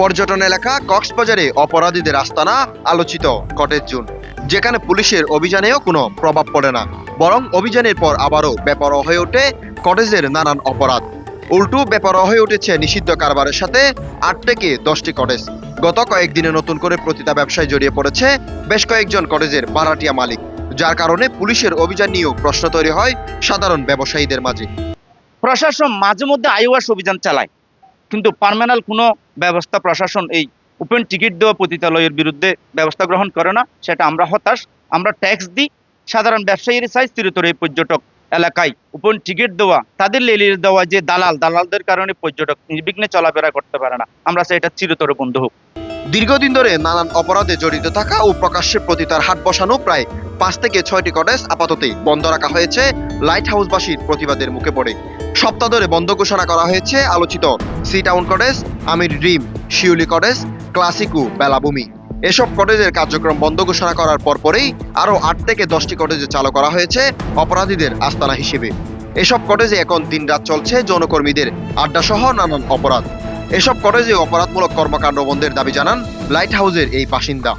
পর্যটন এলাকা কক্সবাজারে অপরাধীদের আস্তানা আলোচিত কটেজ জুন যেখানে পুলিশের অভিযানেও কোনো প্রভাব পড়ে না। বরং অভিযানের পর আবারও বেপরোয়া হয়ে ওঠে কটেজের নানান অপরাধ। উল্টো বেপরোয়া হয়ে উঠেছে নিষিদ্ধ কারবারের সাথে আট থেকে দশটি কটেজ। গত কয়েকদিনে নতুন করে প্রতিটা ব্যবসায় জড়িয়ে পড়েছে বেশ কয়েকজন কটেজের ভাড়াটিয়া মালিক, যার কারণে পুলিশের অভিযান নিয়েও প্রশ্ন তৈরি হয় সাধারণ ব্যবসায়ীদের মাঝে। প্রশাসন মাঝে মধ্যে আইওয়াস অভিযান চালায়। কিন্তু পার্মানেন্ট কোনো ব্যবস্থা প্রশাসন এই ওপেন টিকিট দেওয়া পতিতালয়ের বিরুদ্ধে ব্যবস্থা গ্রহণ করে না, সেটা আমরা হতাশ। আমরা ট্যাক্স দিই, সাধারণ ব্যবসায়ীর চাই চিরতর এই পর্যটক এলাকায় ওপেন টিকিট দেওয়া, তাদের লেলিয়ে দেওয়া যে দালাল, দালালদের কারণে পর্যটক নির্বিঘ্নে চলাফেরা করতে পারে না। আমরা এটা চিরতর বন্ধ হোক। দীর্ঘদিন ধরে নানান অপরাধে জড়িত থাকা ও প্রকাশ্যে প্রতিতার হাট বসানো প্রায় পাঁচ থেকে ছয়টি কটেজ আপাততে বন্ধ রাখা হয়েছে। লাইট হাউসবাসীর প্রতিবাদের মুখে পড়ে। সপ্তাহ ধরে বন্ধ ঘোষণা করা হয়েছে আলোচিত sea town cottage, Amir dream, Shiuli cottage, ক্লাসিকু, বেলাভূমি। এসব কটেজের কার্যক্রম বন্ধ ঘোষণা করার পরপরেই আরও আট থেকে দশটি কটেজে চালু করা হয়েছে অপরাধীদের আস্তানা হিসেবে। এসব কটেজে এখন দিনরাত চলছে যৌনকর্মীদের আড্ডা সহ নানান অপরাধ। এসব কটেজে অপরাধমূলক কর্মকাণ্ড বন্ধের দাবি জানান লাইট হাউসের এই বাসিন্দা।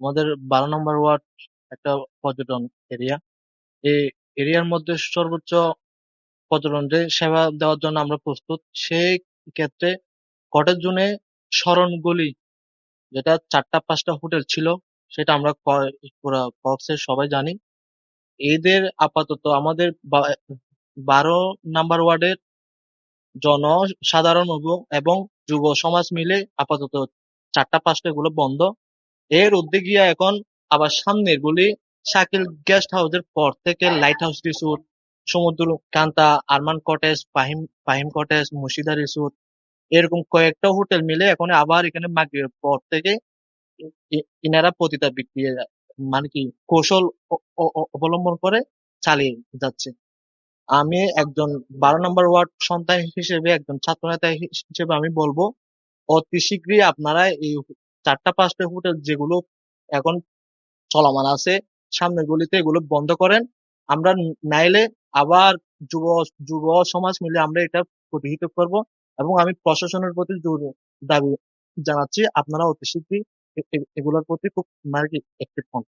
আমাদের বারো নম্বর ওয়ার্ড একটা পর্যটন এরিয়া এই এরিয়ার মধ্যে সর্বোচ্চ পর্যটনদের সেবা দেওয়ার জন্য আমরা প্রস্তুত, সেই ক্ষেত্রে কটেজ জোনে শরণ গলি, যেটা চারটা পাঁচটা হোটেল ছিল, সেটা আমরা পুরা কক্সের সবাই জানি। এদের আপাতত আমাদের বারো নাম্বার ওয়ার্ডের জনসাধারণ এবং- এবং যুব সমাজ মিলে আপাতত চারটা পাঁচটা এগুলো বন্ধ। এর উদ্যোগিয়া এখন আবার সামনের গুলি শাকিল গেস্ট হাউসের পর থেকে light house resort Samudra Kanta, Arman cottage Fahim Fahim cottage Murshida resort এরকম কয়েকটা হোটেল মিলে এখন আবার এখানে মাগরিবের পর থেকে ইনারা পতিতা বিক্রি মানে কি, কৌশল অবলম্বন করে চালিয়ে যাচ্ছে। আমি একজন বারো নম্বর ওয়ার্ড সন্তান হিসেবে, একজন ছাত্র নেতা হিসেবে আমি বলব, অতি শীঘ্রই আপনারা এই চারটা পাঁচটা হোটেল যেগুলো এখন চলমান আছে। সামনের গলিতে এগুলো বন্ধ করেন। আমরা নাইলে আবার যুব যুব সমাজ মিলে আমরা এটা প্রতিহিত করব এবং আমি প্রশাসনের প্রতি জোর দাবি জানাচ্ছি। আপনারা অতি শীঘ্রই এগুলোর প্রতি খুব মানে কি একটিভ হন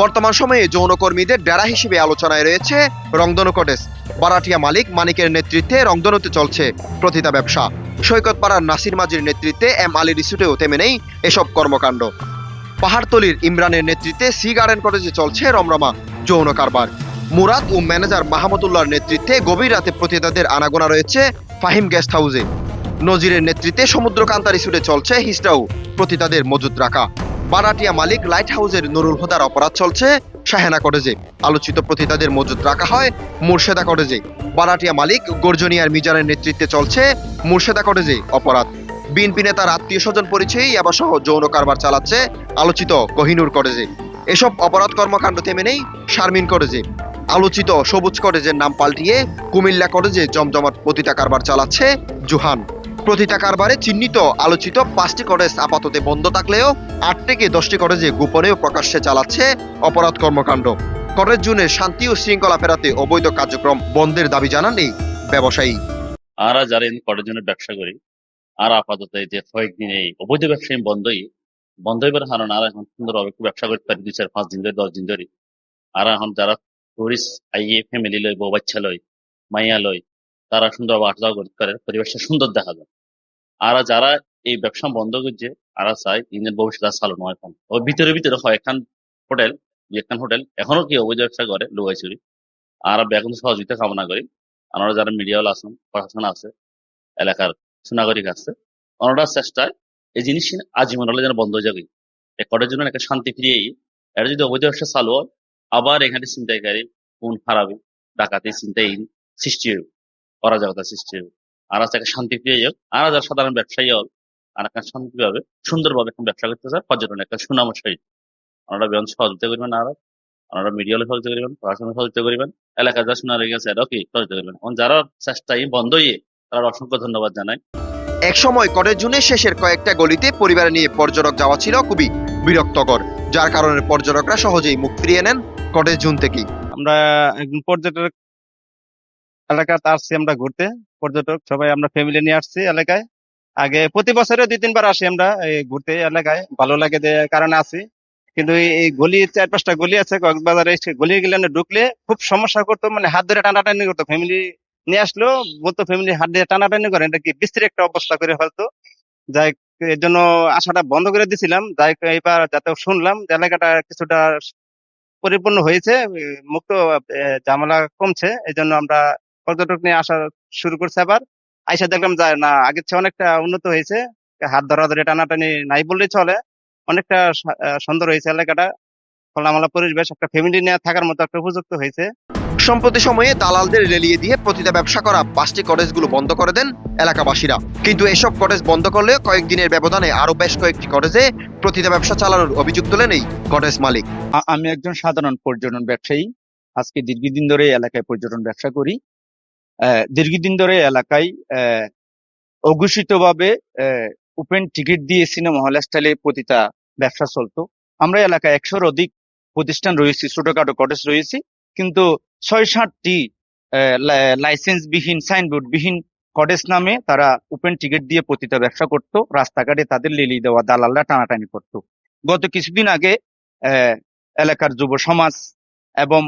বর্তমান সময়ে যৌনকর্মীদের ডেরা হিসেবে আলোচনায় রয়েছে রংধনু কটেজ বারাটিয়া মালিক মানিকের নেতৃত্বে রংধনুতে চলছে প্রতিতা ব্যবসা। সৈকত পাড়ার নাসির মাজির নেতৃত্বে এম আলী রিসুটেও থেমে নেই এসব কর্মকাণ্ড। পাহাড়তলির ইমরানের নেতৃত্বে সি গার্ডেন কটেজে চলছে রমরমা যৌন কারবার। মুরাদ ও ম্যানেজার মাহমুদুল্লাহর নেতৃত্বে গভীর রাতে প্রতিতাদের আনাগোনা রয়েছে ফাহিম গেস্ট হাউসে। নজিরের নেতৃত্বে সমুদ্রকান্তা রিসুটে চলছে হিস্টাউ প্রতিতাদের মজুদ রাখা। বারাটিয়া মালিক লাইট হাউসের নুরুল হুদার অপরাধ চলছে শাহেনা কটেজে আলোচিত প্রতিতাদের মজুদ রাখা হয় মুর্শেদা কটেজে বারাটিয়া মালিক গর্জনিয়ার মিজানের নেতৃত্বে চলছে মুর্শেদা কটেজে অপরাধ। বিএনপি নেতার আত্মীয় স্বজন পরিচয়ই সহ যৌন কারবার চালাচ্ছে আলোচিত কহিনুর কটেজে এসব অপরাধ কর্মকাণ্ড থেমে নেই শারমিন কটেজে আলোচিত সবুজ কটেজের নাম পাল্টিয়ে কুমিল্লা কটেজে জমজমাট প্রতিটা কারবার চালাচ্ছে জুহান। প্রতিটা কারবারে চিহ্নিত, আলোচিত পাঁচটি কটেজ আপাতত বন্ধ থাকলেও আট থেকে দশটি কটেজে গোপনেও প্রকাশ্যে চালাচ্ছে অপরাধ কর্মকাণ্ড। কটেজ জুনে শান্তি ও শৃঙ্খলা ফেরাতে অবৈধ কার্যক্রম বন্ধের দাবি জানান এই ব্যবসায়ী। আমরা যারা কটের জন্য ব্যবসা করি আর আপাতত এই যে কয়েকদিন এই অবৈধ ব্যবসায়ী বন্ধই বন্ধ হইবার কারণ আর এখন সুন্দরভাবে ব্যবসা করতে পারি, দুই চার, পাঁচ দিন ধরে, দশ দিন ধরে। আর এখন যারা টুরিস্ট আইয়ে ফ্যামিলি লই বউ বাচ্চা লই মাইয়া লই তারা সুন্দরভাবে আসা যাওয়া করতে পারে পরিবেশটা সুন্দর দেখা যায়। আর যারা এই ব্যবসা বন্ধ করছে আর চাই দিনের ভবিষ্যৎ আর চালু নয় এখন। ও ভিতরে ভিতরে হয়, এখান হোটেল একখান হোটেল, এখনও কি অবৈধ ব্যবসা করে লুয়াইছড়ি আর এখন সহযোগিতা কামনা করি। আমরা যারা মিডিয়াওয়ালা আছেন, প্রশাসন আছে, এলাকার সুনাগরিক আছে। ওনারা চেষ্টায় এই জিনিস আজীবন হলে যেন বন্ধ হয়ে যাবে। একটার জন্য একটা শান্তি ফিরিয়ে এটা যদি অবৈধ ব্যবসা চালু হয়, আবার এখানে চিন্তাইকারী কোন হারাবি, ডাকাতি চিন্তাই সৃষ্টি হবে, অরাজকতা সৃষ্টি হবে। আর আছে একটা শান্তি ফিরিয়ে যাক। আর যারা সাধারণ ব্যবসায়ী হল আর একটা শান্তিভাবে, সুন্দরভাবে এখন ব্যবসা করতে চায়, পর্যটন একটা সুনাম সহিত। ওনারা বেয়ন সহযোগিতা করবেন আর। ওনারা মিডিয়া সহযোগিতা করবেন, প্রশাসন সহযোগিতা করবেন, এলাকার যারা শোনা রেগে আছে, এরাও কি সহযোগিতা করবেন। যারা চেষ্টায় বন্ধ হয়ে তারা অসংখ্য ধন্যবাদ জানাই। একসময় কটেজ জুনের শেষের কয়েকটা গলিতে পরিবার নিয়ে পর্যটক যাওয়া ছিল খুবই বিরক্তকর। যার কারণে পর্যটকরা সহজেই মুখ ফিরিয়ে নেন কটেজ জুন থেকেই। আমরা একজন পর্যটক এলাকাতে আসছি আমরা ঘুরতে পর্যটক সবাই আমরা ফ্যামিলি নিয়ে আসছি এলাকায়। আগে প্রতি বছরে দুই তিনবার আসি আমরা এই ঘুরতে এলাকায় ভালো লাগে যে কারণে আছি কিন্তু এই- গলি চার পাঁচটা গলি আছে কক্সবাজারে গলি গেলে ঢুকলে খুব সমস্যা করতো মানে হাত ধরে টানাটানি করতো ফ্যামিলি নিয়ে আসলো, বলতো ফ্যামিলি হাত ধরে টানাটানি করে, এটা কি বিশ্রী একটা অবস্থা করে ফেলতো। যাই এর জন্য আশাটা বন্ধ করে দিছিলাম। যাই এবার যাতে শুনলাম যে এলাকাটা কিছুটা পরিপূর্ণ হয়েছে মুক্ত ঝামেলা কমছে, এই জন্য আমরা পর্যটক নিয়ে আসা শুরু করছে আবার। আইসা দেখলাম যায় না, আগের চেয়ে অনেকটা উন্নত হয়েছে। হাত ধরা ধরে টানাটানি নাই বললেই চলে। অনেকটা সুন্দর হয়েছে এলাকাটা। খোলামেলা পরিবেশ একটা ফ্যামিলি নিয়ে থাকার মতো একটা উপযুক্ত হয়েছে। সম্প্রতি সময়ে দালালদের রেলিয়ে দিয়ে প্রতিটা ব্যবসা করা পাঁচটি কটেজগুলো বন্ধ করে দেন এলাকাবাসীরা। কিন্তু এসব কটেজ বন্ধ করলে কয়েকদিনের ব্যবধানে আরও বেশ কয়েকটি কটেজে প্রতিটা ব্যবসা চালানোর অভিযোগ তোলেন এই কটেজ মালিক। আমি একজন সাধারণ পর্যটন ব্যবসায়ী। আজকে দীর্ঘদিন ধরে এলাকায় পর্যটন ব্যবসা করি। আহ, দীর্ঘদিন ধরে এলাকায় অঘোষিতভাবে ওপেন টিকিট দিয়ে সিনেমা হল স্টাইলে প্রতিটা ব্যবসা চলতো। আমরা এলাকায় একশোর অধিক প্রতিষ্ঠান রয়েছে, ছোটখাটো কটেজ রয়েছে, কিন্তু ছয় সাতটি লাইসেন্স বিহীন সাইনবোর্ড বিহীন কটেজ নামে তারা ওপেন টিকিট দিয়ে প্রতিটা ব্যবসা করত, রাস্তাঘাটে তাদের লিলি দেওয়া দালালরা টানাটানি করত। গত কিছুদিন আগে এলাকার যুব সমাজ এবং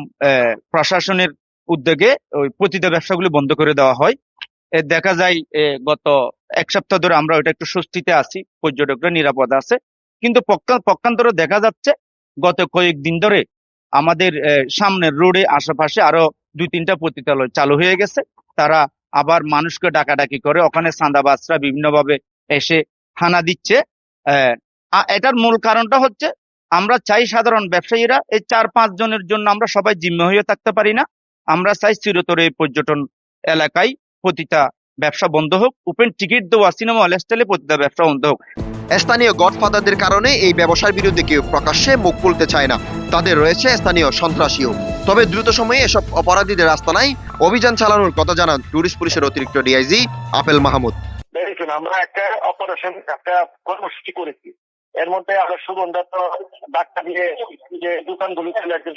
প্রশাসনের উদ্যোগে ওই প্রতিটা ব্যবসাগুলি বন্ধ করে দেওয়া হয়। দেখা যায় গত এক সপ্তাহ ধরে আমরা ওইটা একটু স্বস্তিতে আছি, পর্যটকরা নিরাপদ আছে, কিন্তু পক্ষা- পক্ষান্তরে দেখা যাচ্ছে গত কয়েকদিন ধরে আমাদের সামনের রোডে আশেপাশে আরও দুই তিনটা পতিতালয় চালু হয়ে গেছে। তারা আবার মানুষকে ডাকাডাকি করে ওখানে চাঁদাবাজরা বিভিন্নভাবে এসে হানা দিচ্ছে। এটার মূল কারণটা হচ্ছে আমরা চাই সাধারণ ব্যবসায়ীরা এই চার পাঁচ জনের জন্য আমরা সবাই জিম্মে হয়ে থাকতে পারি না। আমরা চাই চিরতরে পর্যটন এলাকায় প্রতিটা ব্যবসা বন্ধ হোক ওপেন টিকিট দেওয়া সিনেমা হল স্টাইলে প্রতিটা ব্যবসা বন্ধ হোক। স্থানীয় গডফাদারদের কারণে এই ব্যবসার বিরুদ্ধে কেউ প্রকাশ্যে মুখ খুলতে চায় না। তাদের রয়েছে স্থানীয় সন্ত্রাসীও। তবে দ্রুত সময়ে এসব অপরাধীদের আস্তানায় অভিযান চালানোর কথা জানান টুরিস্ট পুলিশের অতিরিক্ত ডিআইজি আপেল মাহমুদ। দেখুন আমরা একটা অপারেশন একটা কর্মসূচি করেছি। এর মধ্যে আমরা সুগন্ধা তো ডাক্তার দিয়ে যে দোকানগুলো ছিল একদিন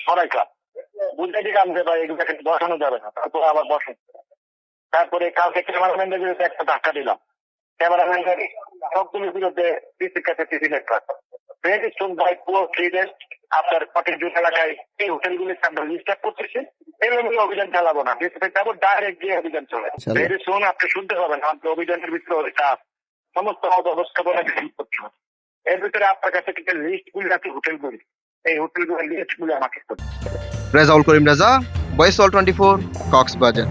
বুঝতে দিলাম যে ভাই এগুলো বসানো যাবে না। তারপরে আবার বসে তারপরে কালকে ক্যামেরাম্যানদের বিরুদ্ধে একটা ধাক্কা দিলাম। ক্যামেরাম্যানদের সবগুলোর বিরুদ্ধে পিসির কাছে চিঠি লেখা রেড স্টোন বাই পুয়ার ট্রেডের আপনার পটের জুট এলাকায় এই হোটেলগুলিকে আমরা রেজিস্টার করতেছি। অভিযান চালাবো না। ডিসপ্লে যাব ডাইরেক্ট গিয়ে অভিযান চলে। রেড স্টোন আপনি শুনতে পাবেন আমাদের অভিযানের ভিতরে ওইটা সমস্ত ব্যবস্থাপনা গ্রহণ করতে হবে। এর ভিতরে আপনার কাছে কিছু লিস্ট গুলি আছে হোটেলগুলি। এই হোটেলগুলোর লিস্ট গুলি আমাকে রেজাউল করিম রাজা অল টোয়েন্টি ফোর কক্সবাজার।